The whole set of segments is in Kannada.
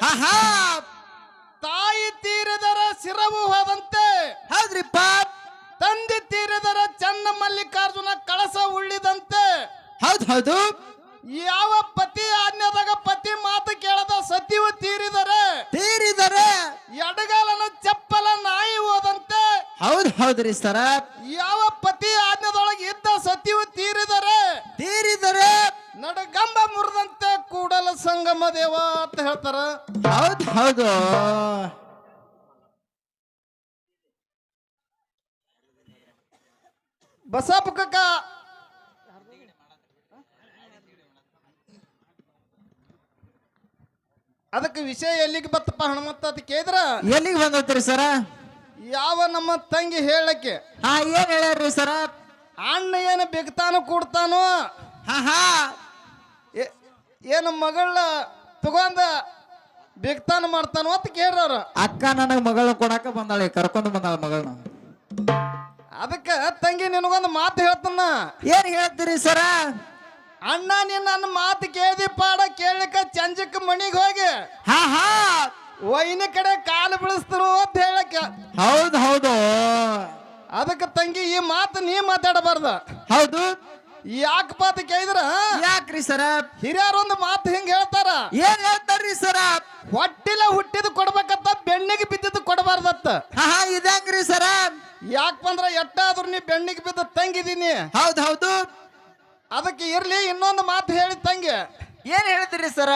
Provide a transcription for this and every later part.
ಆಹಾ ತಾಯಿ ತೀರದರ ಸಿರವು ಹೋದಂತೆ. ಹೌದ್ರಿಪ್ಪ ತಂದೆ ತೀರದರ ಚನ್ನ ಮಲ್ಲಿಕಾರ್ಜುನ ಕಳಸ ಉಳ್ಳಿದಂತೆ. ಹೌದ್ ಹೌದು. ಯಾವ ಪತಿ ಆಜ್ಞಾದಾಗ ಪತಿ ಮಾತು ಕೇಳದ ಸತಿಯು ತೀರಿದರೆ. ತೀರಿದರೆ. ಎಡಗಾಲನ ಚಪ್ಪಲ ನಾಯಿ ಹೋದಂತೆ. ಹೌದ್ ಹೌದ್ರಿ ಸರ. ಯಾವ ಪತಿ ಆಜ್ಞಾದೊಳಗೆ ಇದ್ದ ಸತಿಯು ತೀರಿದರೆ. ತೀರಿದರೆ. ನಡಗಂಬ ಮುರಿದಂತೆ ಕೂಡಲ ಸಂಗಮ ದೇವ ಅಂತ ಹೇಳ್ತಾರ. ಹೌದು ಹೌದು ಬಸಪ್ಪ ಕಕ್ಕ ಅದಕ್ಕೆ ವಿಷಯ ಎಲ್ಲಿಗೆ ಬತ್ತಪ್ಪ ಹನುಮಂತ ಅಂತ ಕೇಳಿದ್ರ? ಎಲ್ಲಿಗೆ ಬಂದತ್ರಿ ಸರ ಯಾವ ನಮ್ಮ ತಂಗಿ ಹೇಳಕ್ಕೆ. ಹಾ ಏನ್ ಹೇಳ್ಯಾರ್ರಿ ಸರ ಅಣ್ಣ ಏನು ಬಿಗ್ತಾನೋ ಕೂಡ್ತಾನೋ. ಹಾ ಹಾ. ಏನು ಮಗಳ ತಗೊಂಡ ಬಿಗ್ತಾನ ಮಾಡ್ತಾನೋ ಅಂತ ಕೇಳ್ರವ್ರ. ಅಕ್ಕ ನನಗೆ ಮಗಳನ್ನ ಕೊಡಾಕ ಬಂದಾಳೆ ಕರ್ಕೊಂಡು ಬಂದಾಳ ಮಗಳನ್ನ. ಅದಕ್ಕೆ ತಂಗಿ ನಿನಗೊಂದು ಮಾತು ಹೇಳ್ತಾನ. ಏನ್ ಹೇಳ್ತೀರಿ ಸರ? ಅಣ್ಣ ನೀನ್ ನನ್ನ ಮಾತು ಕೇಳಿ ಪಾಡ ಕೇಳಲಿಕ್ಕ ಚಂಜಕ್ಕ ಮಣಿಗೆ ಹೋಗಿ. ಹಾ ಹಾ. ವೈನ ಕಡೆ ಕಾಲು ಬಿಡಿಸ್ತರು ಅಂತ ಹೇಳಕ್ಕೆ. ಹೌದು ಹೌದು. ಅದಕ್ಕೆ ತಂಗಿ ಈ ಮಾತು ನೀ ಮಾತಾಡಬಾರ್ದ. ಹೌದು. ಯಾಕಪ್ಪ ಅಂತ ಕೇಳಿದ್ರ? ಯಾಕ್ರಿ ಸರ? ಹಿರಿಯರೊಂದು ಮಾತು ಹಿಂಗ ಹೇಳ್ತಾರ. ಏನ್ ಹೇಳ್ತಾರ್ರಿ ಸರ? ಹೊಟ್ಟಿಲ ಹುಟ್ಟಿದ ಕೊಡ್ಬೇಕಂತ ಬೆಣ್ಣಿಗೆ ಬಿದ್ದಿದ್ದು ಕೊಡಬಾರ್ದತ್ತ. ಹಾ ಸರ? ಯಾಕ ಸರ ಯಾಕಂದ್ರ ಎಟ್ಟಾದ್ರೂ ನೀ ಬೆಣ್ಣಿಗೆ ಬಿದ್ದ ತಂಗಿದೀನಿ ಹೌದ್ ಹೌದು. ಅದಕ್ಕೆ ಇರ್ಲಿ ಇನ್ನೊಂದು ಮಾತು ಹೇಳಿ ತಂಗಿ. ಏನ್ ಹೇಳ್ತೀರಿ ಸರ?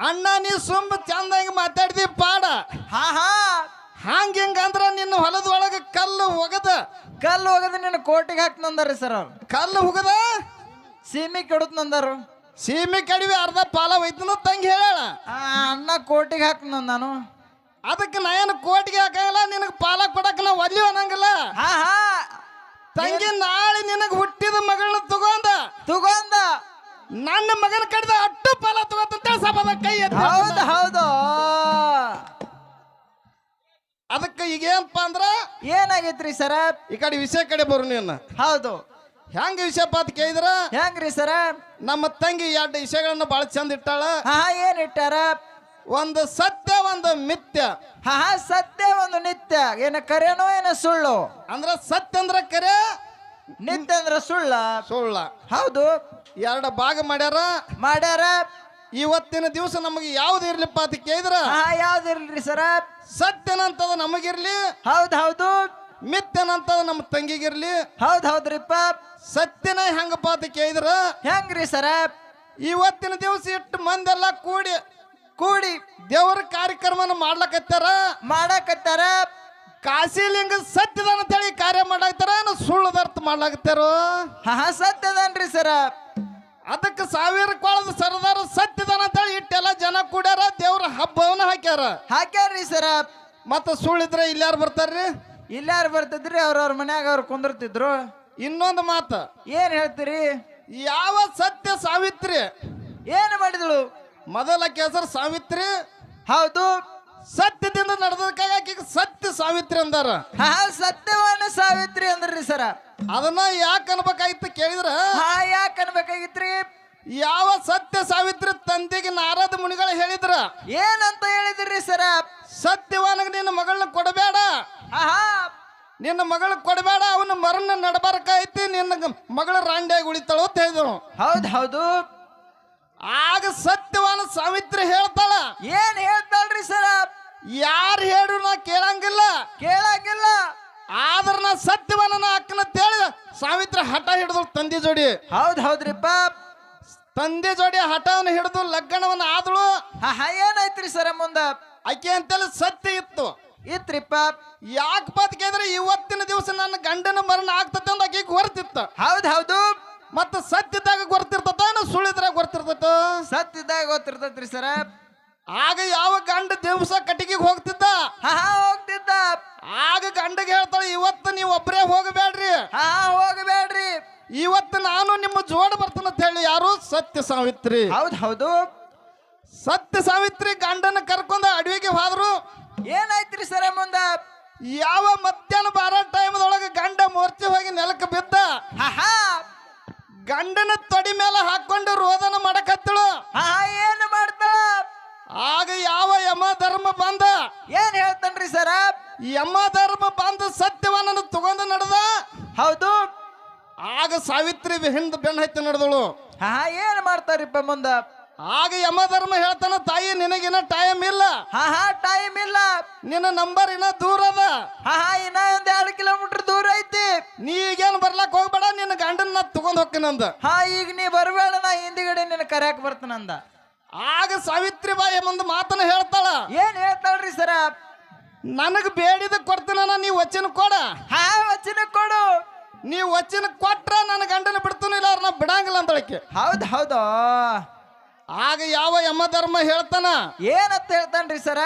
ಅಣ್ಣ ನೀ ಸುಮ್ಮ ಚಂದಂಗ ಮಾತಾಡ್ದಿ ಪಾಡ. ಹಾ ಹಾ. ಹಂಗ ಹಿಂಗಂದ್ರ ನಿನ್ನ ಹೊಲದೊಳಗ ಕಲ್ಲು ಒಗದ? ಕಲ್ಲು ಹೋಗದ ನಿನ್ನ ಕೋಟಿಗೆ ಹಾಕ್ತಂದಾರಿ ಸರ್ ಅವ್ರು. ಕಲ್ಲು ಹುಗದ ಸೀಮಿ ಕೆಡತ್ ನಂದರು. ಸೀಮೆ ಕಡಿವಿ ಅರ್ಧ ಪಾಲ ಒಯ್ತನ ತಂಗಿ ಹೇಳ ಅಣ್ಣ ಕೋಟಿಗೆ ಹಾಕ್ ನಾನು. ಅದಕ್ಕೆ ನಾ ಏನು ಕೋಟಿಗೆ ಹಾಕಂಗಿಲ್ಲ ನಿನಗೆ ಪಾಲ ಕೊಡಕ್ ನಾ ಒಲ್ಲಿ ಅನ್ನಂಗಿಲ್ಲ. ಹಾ ಹಾ. ತಂಗಿ ನಾಳೆ ನಿನಗೆ ಹುಟ್ಟಿದ ಮಗಳನ್ನ ತಗೊಂಡ ತಗೊಂದ. ನನ್ನ ಮಗನ ಕಡಿದ ಅಟ್ಟು ಪಾಲ ತಗೋತಂತ ಸಭದ ಕೈ ಎತ್ತಿ ಹೌದು ಹೌದು. ಅದಕ್ಕೆ ಈಗ ಏನಪ್ಪ ಅಂದ್ರ? ಏನಾಗೈತ್ರಿ ಸರ? ಈ ಕಡೆ ವಿಷಯ ಕಡೆ ಬರು ನೀನು. ಹೌದು. ಹೆಂಗ ವಿಷಯಪ್ಪ ಅಂತ ಕೇಳಿದ್ರ? ಹೆಂಗ್ರಿ ಸರ? ನಮ್ಮ ತಂಗಿ ಎರಡು ವಿಷಯಗಳನ್ನ ಬಹಳ ಚಂದ ಇಟ್ಟಾಳ. ಹಾ ಏನ್ ಇಟ್ಟಾರ? ಒಂದು ಸತ್ಯ ಒಂದು ಮಿಥ್ಯ. ಹಾ ಸತ್ಯ ಒಂದು ನಿತ್ಯ. ಏನ ಕರೆನೋ ಏನ ಸುಳ್ಳು? ಅಂದ್ರ ಸತ್ಯ ಅಂದ್ರ ಕರೆ ನಿತ್ಯ ಅಂದ್ರ ಸುಳ್ಳ? ಸುಳ್ಳ. ಹೌದು. ಎರಡು ಭಾಗ ಮಾಡ್ಯಾರ. ಮಾಡ್ಯಾರ. ಇವತ್ತಿನ ದಿವಸ ನಮಗೆ ಯಾವ್ದು ಇರ್ಲಿಪ್ಪ ಅಂತ ಕೇಳಿದ್ರ? ಯಾವ್ದಿರ್ಲಿ ಸರ? ಸತ್ಯನಂತದ ನಮಗಿರ್ಲಿ. ಹೌದ್ ಹೌದು. ಮಿಥ್ಯನಂತದ ನಮ್ಮ ತಂಗಿಗಿರ್ಲಿ. ಹೌದ್ ಹೌದ್ರಿಪ್ಪ. ಸತ್ಯನ ಹೆಂಗಪ್ಪ ಅಂತ ಕೇಳಿದ್ರ? ಹೆಂಗ್ರಿ ಸರ? ಇವತ್ತಿನ ದಿವಸ ಇಟ್ಟು ಮಂದೆಲ್ಲ ಕೂಡಿ ಕೂಡಿ ದೇವರ ಕಾರ್ಯಕ್ರಮನ ಮಾಡ್ಲಕತ್ತಾರ? ಮಾಡಕತ್ತಾರ? ಕಾಶಿಲಿಂಗ ಸತ್ಯದ ಅಂತೇಳಿ ಕಾರ್ಯ ಮಾಡ್ಲಾಕತ್ತಾರ ಏನು ಸುಳ್ಳದರ್ಥ ಮಾಡ್ಲಾಕತ್ತಾರೋ? ಹಾ ಹಾ ಸತ್ಯದನ್ರಿ ಸರ? ಅದಕ್ಕೆ ಸಾವಿರ ಕೊಳದ ಸರದಾರ ಅಂತ ಹೇಳಿ ಇಟ್ಟೆಲ್ಲ ಜನ ಕೂಡ್ಯಾರ ದೇವ್ರ ಹಬ್ಬವನ್ನ ಹಾಕ್ಯಾರ. ಹಾಕ್ಯಾರ್ರಿ ಸರ. ಮತ್ತ ಸುಳ್ಳಿದ್ರೆ ಇಲ್ಲಾರು ಬರ್ತಾರ್ರಿ? ಇಲ್ಲಾರು ಬರ್ತಿದ್ರಿ ಅವ್ರವ್ರ ಮನ್ಯಾಗ ಅವ್ರು ಕುಂದಿರ್ತಿದ್ರು. ಇನ್ನೊಂದು ಮಾತು. ಏನ್ ಹೇಳ್ತೀರಿ? ಯಾವ ಸತ್ಯ ಸಾವಿತ್ರಿ? ಏನು ಮಾಡಿದಳು? ಮೊದಲ ಹೆಸರು ಸಾವಿತ್ರಿ? ಹೌದು. ಸತ್ಯದಿಂದ ನಡೆದಕ್ಕಾಗ ಆಕಿಗೆ ಸತ್ಯ ಸಾವಿತ್ರಿ ಅಂದಾರ. ಹಾ ಸತ್ಯವಾನ ಸಾವಿತ್ರಿ ಅಂದ್ರಿ ಸರ. ಅದನ್ನ ಯಾಕೆ ಅನ್ಬೇಕಾಗಿತ್ತು ಕೇಳಿದ್ರ? ಹಾ ಯಾಕೆ ಅನ್ಬೇಕಾಗಿತ್ರಿ? ಯಾವ ಸತ್ಯ ಸಾವಿತ್ರಿ ತಂದೆಗೆ ನಾರದ ಮುನಿಗಳು ಹೇಳಿದ್ರ? ಏನಂತ ಹೇಳಿದ್ರಿ ಸರ? ಸತ್ಯವಾನಗ ನಿನ್ನ ಮಗಳನ್ನ ಕೊಡಬೇಡ. ಹಾ ಹಾ ನಿನ್ನ ಮಗಳ ಕೊಡಬೇಡ ಅವನ ಮರನ್ನ ನಡಬಾರಕೈತಿ ನಿನ್ನ ಮಗಳ ರಾಂಡಿಯಾಗಿ ಉಳಿತಾಳು ಅಂತ ಹೇಳಿದನು. ಹೌದ್ ಹೌದು. ಆಗ ಸತ್ಯವಾನ ಸಾವಿತ್ರಿ ಹೇಳ್ತಾಳ ಏನ್ ಹೇಳ್ತಾಳ್ರಿ ಸರ? ಯಾರು ಹೇಳ್ರು ನಾ ಕೇಳಂಗಿಲ್ಲ. ಕೇಳಂಗಿಲ್ಲ. ಆದ್ರ ನಾ ಸತ್ಯವಾನನ ಅಕ್ಕನ ತೇಳಿ ಸಾವಿತ್ರಿ ಹಠ ಹಿಡಿದು ತಂದೆ ಜೋಡಿ. ಹೌದ್ ಹೌದ್ರಿಪ್ಪ ತಂದೆ ಜೋಡಿ ಹಠವನ್ನು ಹಿಡಿದು ಲಗ್ನವನ್ನ ಆದಳು. ಏನಾಯ್ತ್ರಿ ಸರ ಮುಂದ? ಆಕೆ ಅಂತೇಳಿ ಸತ್ಯ ಇತ್ತು. ಇತ್ರಿಪ್ಪ ಯಾಕೆ ಅಂತ ಕೇಳಿದ್ರೆ ಇವತ್ತಿನ ದಿವಸ ನನ್ನ ಗಂಡನ ಮರಣ ಆಗ್ತತೆ ಅಂತ ಆಕೆಗೆ ಹೊರ್ತಿತ್ತು. ಹೌದ್ ಹೌದು. ಮತ್ತ ಸತ್ಯದಾಗ ಏನು ಸುಳಿದ್ರಾಗ ಗೊತ್ತಿರ್ತದ? ಸತ್ತಿದ್ದಾಗ ಗೊತ್ತಿರ್ತೈತ್ರಿ ಸರ. ಆಗ ಯಾವ ಗಂಡ ದಿವಸ ಕಟ್ಟಿಗೆಗೆ ಹೋಗ್ತಿದ್ದ? ಹಾ ಹಾ ಹೋಗ್ತಿದ್ದ. ಆಗ ಗಂಡಗೆ ಹೇಳ್ತಾಳೆ ಇವತ್ತು ನೀವು ಒಬ್ಬರೇ ಹೋಗಬೇಡ್ರಿ. ಹಾ ಹಾ ಹೋಗಬೇಡ್ರಿ. ಇವತ್ತು ನಾನು ನಿಮ್ಮ ಜೋಡ ಬರ್ತೇನೆ ಅಂತ ಹೇಳಿ ಯಾರು? ಸತ್ಯ ಸಾವಿತ್ರಿ. ಹೌದ್ ಹೌದು. ಸತ್ಯ ಸಾವಿತ್ರಿ ಗಂಡನ ಕರ್ಕೊಂಡ ಅಡವಿಗೆ ಹೋದ್ರು. ಏನಾಯ್ತ್ರಿ ಸರ ಮುಂದ? ಯಾವ ಮಧ್ಯಾಹ್ನ ಬಾರ ಟೈಮ್ದೊಳಗೆ ಗಂಡ ಮೂರ್ತಿ ಹೋಗಿ ನೆಲಕ್ಕೆ ಬಿದ್ದ. ಹಾ ಹಾ. ಗಂಡನ ತೊಡಿ ಮೇಲೆ ಹಾಕೊಂಡು ರೋದನ ಮಾಡಕತ್ತಳು. ಏನು ಮಾಡ್ತ? ಮಾಡ್ತಾಳ ಆಗ ಯಾವ ಯಮ ಧರ್ಮ ಬಂದ? ಏನ್ ಹೇಳ್ತಾನ್ರಿ ಸರ? ಯಮ ಧರ್ಮ ಬಂದ ಸತ್ಯವನ್ನ ತಗೊಂಡು ನಡೆದ? ಹೌದು. ಆಗ ಸಾವಿತ್ರಿ ಹಿಂದ ಬೆನ್ನ ಹತ್ತಿ ನಡೆದಳು. ಹಾ, ಏನ್ ಮಾಡ್ತಾರಿಪ್ಪ ಮುಂದ? ಆಗ ಯಮ ಧರ್ಮ ಹೇಳ್ತಾನ ತಾಯಿ ನಿನಗಿನ ಟೈಮ್ ಇಲ್ಲ. ಹಾ ಹಾ ಟೈಮ್ ಇಲ್ಲ. ನಿನ್ನ ನಂಬರ್ ಇನ್ನ ದೂರ ಅದ. ಹಾ ಹಾ ಇನ್ನ ಒಂದ್ ಎರಡು ಕಿಲೋಮೀಟರ್ ದೂರ ಐತಿ. ನೀ ಈಗೇನ್ ಬರ್ಲಕ್ ಹೋಗ್ಬೇಡ ನಿನ್ನ ಗಂಡನ ತಗೊಂಡ್ ಹೋಗ್ತೀನಂದ ಹಾ ಈಗ ನೀ ಬರ್ಬೇಡ ನಾ ಹಿಂದಿಗಡೆ ನಿನ್ನ ಕರ್ಯಾಕ್ ಬರ್ತಾನಂದ ಆಗ ಸಾವಿತ್ರಿ ಬಾಯಿ ಮುಂದೆ ಮಾತನ್ನ ಹೇಳ್ತಾಳ. ಏನ್ ಹೇಳ್ತಾಳ್ರಿ ಸರ? ನನಗ್ ಬೇಡಿದ ಕೊಡ್ತೀನ ನೀ ವಚನ ಕೊಡ. ಹಾ ವಚನ ಕೊಡು. ನೀ ವಚನ ಕೊಟ್ರ ನನ್ನ ಗಂಡನ ಬಿಡ್ತೀನಿ ಇಲ್ಲ ಅವ್ರನ್ನ ಬಿಡಂಗಿಲ್ಲ ಅಂತಳಕ್ಕೆ ಹೌದ್ ಹೌದು? ಆಗ ಯಾವ ಯಮ ಧರ್ಮ ಹೇಳ್ತಾನ? ಏನಂತ ಹೇಳ್ತಾನ್ರಿ ಸರ?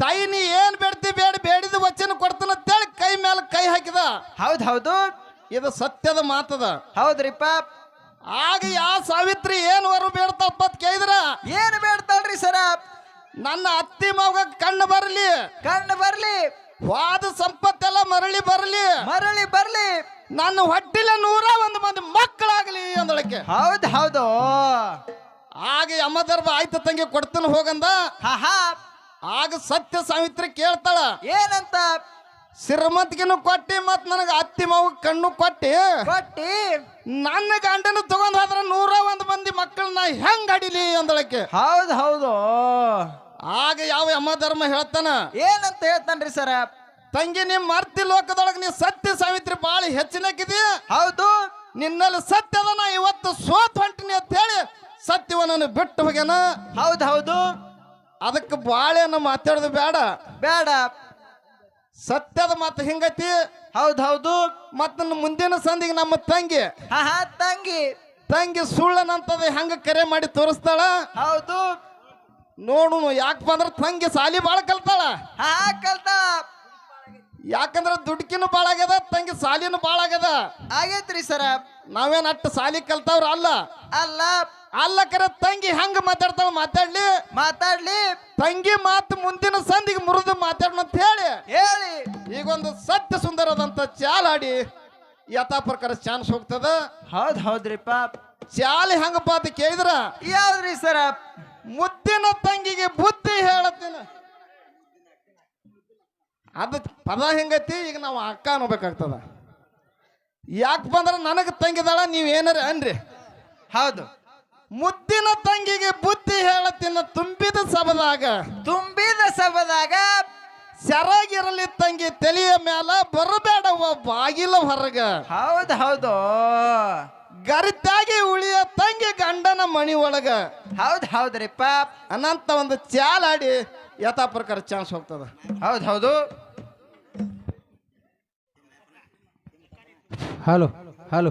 ತಾಯಿ ನೀ ಏನ್ ಬೇಡ್ತಿ ಬೇಡ ಬೇಡಿದ ವಚನ ಕೊಡ್ತಾನ ಅಂತೇಳಿ ಕೈ ಮೇಲೆ ಕೈ ಹಾಕಿದ. ಹೌದ್ ಹೌದು. ಇದು ಸತ್ಯದ ಮಾತದ. ಹೌದ್ರಿಪ್ಪ ಆಗ ಯಾವ ಸಾವಿತ್ರಿ ಏನ್ ವರ ಬೇಡ್ತಪ್ಪ ಅಂತ ಕೇಳಿದ್ರ? ಏನ್ ಬೇಡ್ತಾಳ್ರಿ ಸರ? ನನ್ನ ಅತ್ತಿ ಮಗ ಕಣ್ಣು ಬರಲಿ. ಕಣ್ಣು ಬರ್ಲಿ. ವಾದ ಸಂಪತ್ತೆಲ್ಲ ಮರಳಿ ಬರಲಿ. ಮರಳಿ ಬರ್ಲಿ. ನನ್ನ ಹೊಟ್ಟಿಲ ನೂರ ಒಂದು ಮಂದಿ ಮಕ್ಕಳಾಗ್ಲಿ ಅಂದಳಕ್ಕೆ. ಹೌದ್ ಹೌದು. ಆಗ ಯಮಧರ್ಮ ಆಯ್ತ ತಂಗಿ ಕೊಡ್ತಾನ ಹೋಗಂದ? ಹಾ ಆಗ ಸತ್ಯ ಸಾವಿತ್ರಿ ಕೇಳ್ತಾಳ. ಏನಂತ? ಸಿರಮತ್ಗಿನ ಕೊಟ್ಟಿ ಮತ್ ನನಗ ಅತ್ತಿ ಮಾವ ಕಣ್ಣು ಕೊಟ್ಟಿ. ಕೊಟ್ಟಿ. ನನ್ನ ಗಂಡನ ತಗೊಂಡ್ ಹೋದ್ರ ನೂರ ಒಂದು ಮಂದಿ ಮಕ್ಕಳನ್ನ ಹೆಂಗ್ ಅಡಿಲಿ ಅಂದಳಕ್ಕೆ. ಹೌದು ಹೌದು. ಆಗ ಯಾವ ಯಮಧರ್ಮ ಹೇಳ್ತಾನ? ಏನಂತ ಹೇಳ್ತಾನ್ರಿ ಸರ? ತಂಗಿ ನಿಮ್ ಮರ್ತಿ ಲೋಕದೊಳಗ ನೀ ಸತ್ಯ ಸಾವಿತ್ರಿ ಬಾಳಿ ಹೆಚ್ಚಿನಕ್ಕಿದಿ? ಹೌದು. ನಿನ್ನಲ್ಲಿ ಸತ್ಯದ ನಾ ಇವತ್ತು ಸೋತ್ ಹೊಂಟಿನಿ ಅಂತ ಹೇಳಿ ಸತ್ಯವನ್ನ ಬಿಟ್ಟು ಹೋಗ್ಯಾನ. ಹೌದು ಹೌದು. ಅದಕ್ಕೆ ಬಾಳೆನ ಮಾತಾಡೋದು ಬೇಡ. ಬೇಡ. ಸತ್ಯದ ಮಾತು ಹಿಂಗೈತಿ? ಹೌದು ಹೌದು. ಮತ್ತ ಮುಂದಿನ ಸಂದಿಗೆ ನಮ್ಮ ತಂಗಿ. ಹಾ ಹಾ ತಂಗಿ. ತಂಗಿ ಸುಳ್ಳನಂತದ ಹೆಂಗ ಕರೆ ಮಾಡಿ ತೋರಿಸ್ತಾಳ? ಹೌದು. ನೋಡು ಯಾಕಪ್ಪ ಅಂದ್ರ ತಂಗಿ ಸಾಲಿ ಬಾಳ ಕಲ್ತಾಳ. ಹಾ ಕಲ್ತಾಳ. ಯಾಕಂದ್ರ ದುಡ್ಕಿನೂ ಬಾಳಾಗ್ಯದ ತಂಗಿ ಸಾಲಿನೂ ಬಾಳಾಗ್ಯದ. ಆಗೈತ್ರಿ ಸರ. ನಾವೇನ್ ಅಟ್ಟು ಸಾಲಿ ಕಲ್ತಾವ್ರ ಅಲ್ಲ? ಅಲ್ಲ. ಅಲ್ಲ ಕರೆ ತಂಗಿ ಹಂಗ ಮಾತಾಡ್ತಾಳ ಮಾತಾಡ್ಲಿ? ಮಾತಾಡ್ಲಿ. ತಂಗಿ ಮಾತು ಮುಂದಿನ ಸಂದಿಗೆ ಮುರಿದು ಮಾತಾಡೋಣ ಅಂತ ಹೇಳಿ. ಹೇಳಿ. ಈಗೊಂದು ಸತ್ಯ ಸುಂದರದಂತ ಚಾಲಾಡಿ ಯಥಾ ಪ್ರಕಾರ ಚಾನ್ಸ್ ಹೋಗ್ತದ? ಹೌದ್ ಹೌದ್ರಿಪ್ಪ. ಚಾಲಿ ಹೆಂಗಪ್ಪ ಅಂತ ಕೇಳಿದ್ರ? ಯಾವ್ದ್ರಿ ಸರ? ಮುದ್ದಿನ ತಂಗಿಗೆ ಬುದ್ಧಿ ಹೇಳತ್ತೀನ. ಅದು ಪದ ಹೆಂಗೈತಿ ಈಗ ನಾವು ಅಕ್ಕ ಅನ್ಬೇಕಾಗ್ತದ ಯಾಕೆ ಬಂದ್ರೆ ನನಗೆ ತಂಗಿದಾಳ ನೀವು ಏನಾರ ಅನ್ರಿ. ಹೌದು. ಮುದ್ದಿನ ತಂಗಿಗೆ ಬುದ್ಧಿ ಹೇಳತ್ತಿನ ತುಂಬಿದ ಸಬದಾಗ ತುಂಬಿದ ಸಬದಾಗ ಸೆರಾಗಿರಲಿ ತಂಗಿ ತಲೆಯ ಮ್ಯಾಲ ಬರಬೇಡವ ಬಾಗಿಲ ಹೊರಗ. ಹೌದು ಹೌದು. ಗರಿತಾಗಿ ಉಳಿಯ ತಂಗಿ ಗಂಡನ ಮಣಿ ಒಳಗ ಹೌದು ಹೌದ್ರಿಪ್ಪ. ಅನಂತ ಒಂದು ಚಾಲಾಡಿ ಯಥಾ ಪ್ರಕಾರ ಚಾನ್ಸ್ ಹೋಗ್ತದ? ಹೌದ್ ಹೌದು. Hello hello